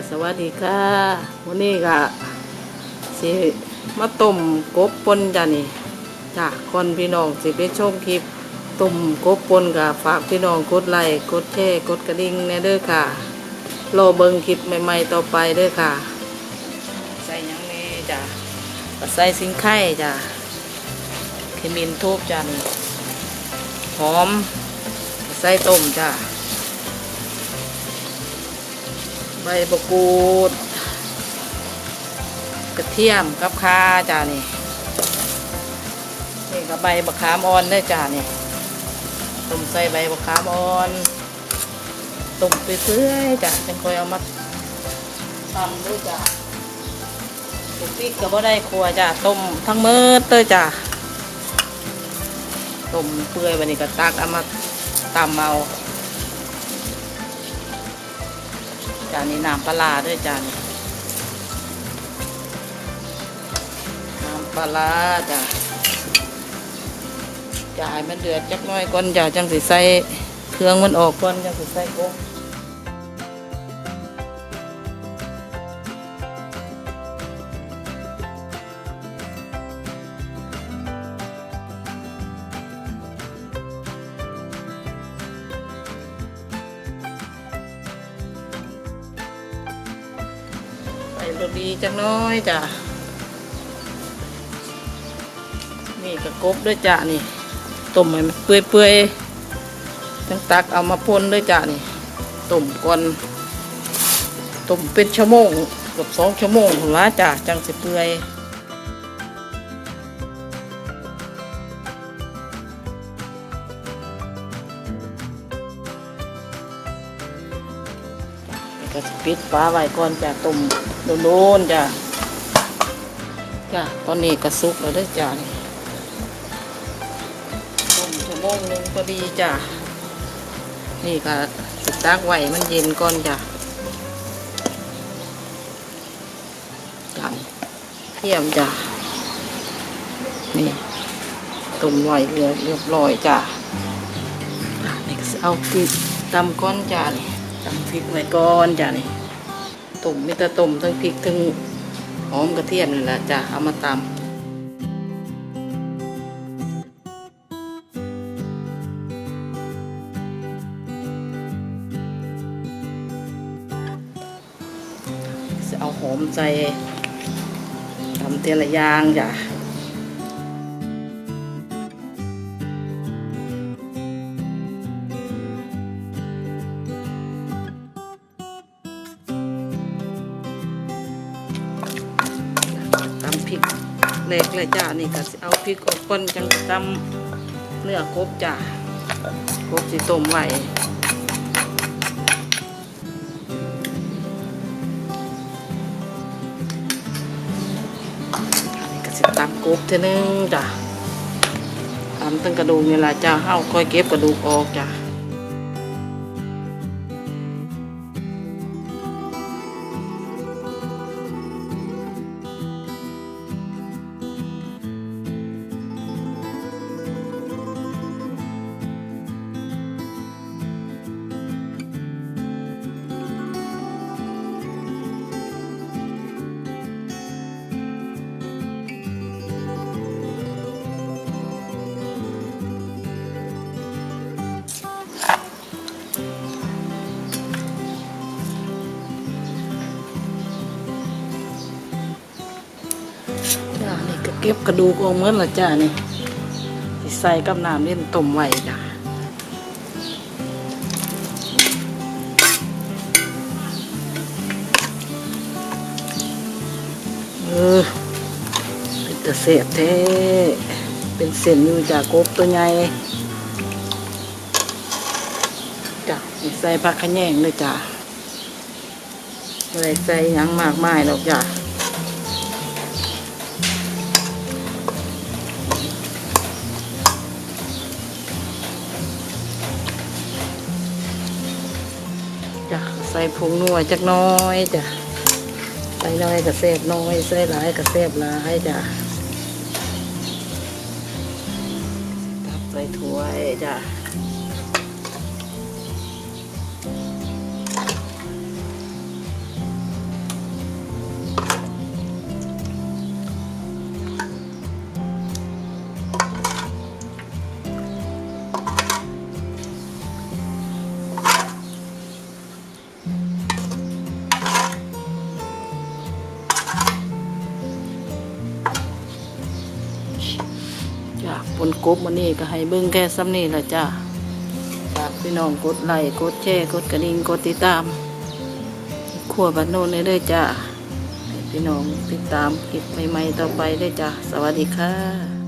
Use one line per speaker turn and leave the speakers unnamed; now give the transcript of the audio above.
ก็สวัสดีค่ะวันนี้ก็สิมาต้มกบปนจ้ะนี่จ้ะคนพี่น้องสิไปชมคลิปต้มกบปนก็ฝากพี่น้องกดไลค์กดแชร์กดกระดิ่งแน่เด้อค่ะรอเบิ่งคลิปใหม่ๆต่อไปเด้อค่ะ ใส่ยังแน่จ้ะก็ใส่สิงไข่จ้ะขมิ้นทูบจ้ะนี่หอมใส่ต้มจ้ะ ใบมะกรูด กระเทียมกับข่าจ้านี่นี่กับใบมะขามอ่อนได้จ้านี่ต้มใส่ใบมะขามอ่อนต้มไปเรื่อยจ้ะจังคอยเอามาทำด้วยจ้ะต้มพริกก็บ่ได้ครัวจ้ะต้มทั้งมือเตยจ้ะต้มเปื่อยวันนี้ก็ตักเอามาตำเอา จานนี้น้ำปลาด้วยจานน้ำปลาจ้ะจ่ายมันเดือดจักน้อยก่อนจ้ะจังสิใส่เครื่องมันออกก่อนจังสิใส่ก บใส่รสดีจังน้อยจ้ะนี่กระกบด้วยจ้ะนี่ต้มให้มันเปื่อยๆจังตักเอามาพ่นด้วยจ้ะนี่ต้มก่อนต้มเป็นชั่วโมงเกือบสองชั่วโมงหัวละจ้ะจังสิเปื่อย ก็สิปิดฟ้าไว้ก่อนจะต้มโดนๆจ้ะจ้ะตอนนี้ก็สุกแล้วเด้จ้ะนี่ต้มชั่วโมงนึงพอดีจ้ะนี่ก็สิตักไว้มันเย็นก่อนจ้ะจ้ะเทียมจ้ะนี่ต้มไว้เรียบร้อยจ้ะอะนี่เอาพริกตำก้อนจ้ะนี่ พริกไว้ก้อนจ้ะนี่ต้มมิตรต้มทั้งพริกทั้งหอมกระเทียมนี่แหละจ้ะเอามาตำจะเอาหอมใส่ทำเทละย่างจ้ะ พริกเล็กเลยจ้า นี่ก็เอาพริกออกก่อนจังตำเนื้อกบจ้ะกบสิต้มไว้ก็สิตำกบเท่านึงจ้ะตำตั้งกระดูกนี่แหละจ้ะเฮาค่อยเก็บกระดูกออกจ้ะ เก็บกระดูกออกเหมือนละจ้ะนี่สิใส่กับน้ำเล่นต้มไว้จ้ะเออเป็นตะเสียบแท้เป็นเส้นอยู่จากกบตัวใหญ่จ้ะใส่ผักขะแยงเลยจ้ะอะไรใส่หยังมากมายหรอกจ้ะ ใส่ผงนัวจักน้อยจ้ะใส่น้อยกับเสบน้อยใส่หลายกับเสบหลายจ้ะตักใส่ถ้วยจ้ะ บนกบวันนี้ก็ให้เบิ้งแค่ซ้ำนี่ละจ้าฝากพี่น้องกดไลค์กดแชร์กดกระดิ่งกดติดตามขัวบันโนนเลยเด้อจ้าพี่น้องติดตามคลิปใหม่ๆต่อไปได้จ้าสวัสดีค่ะ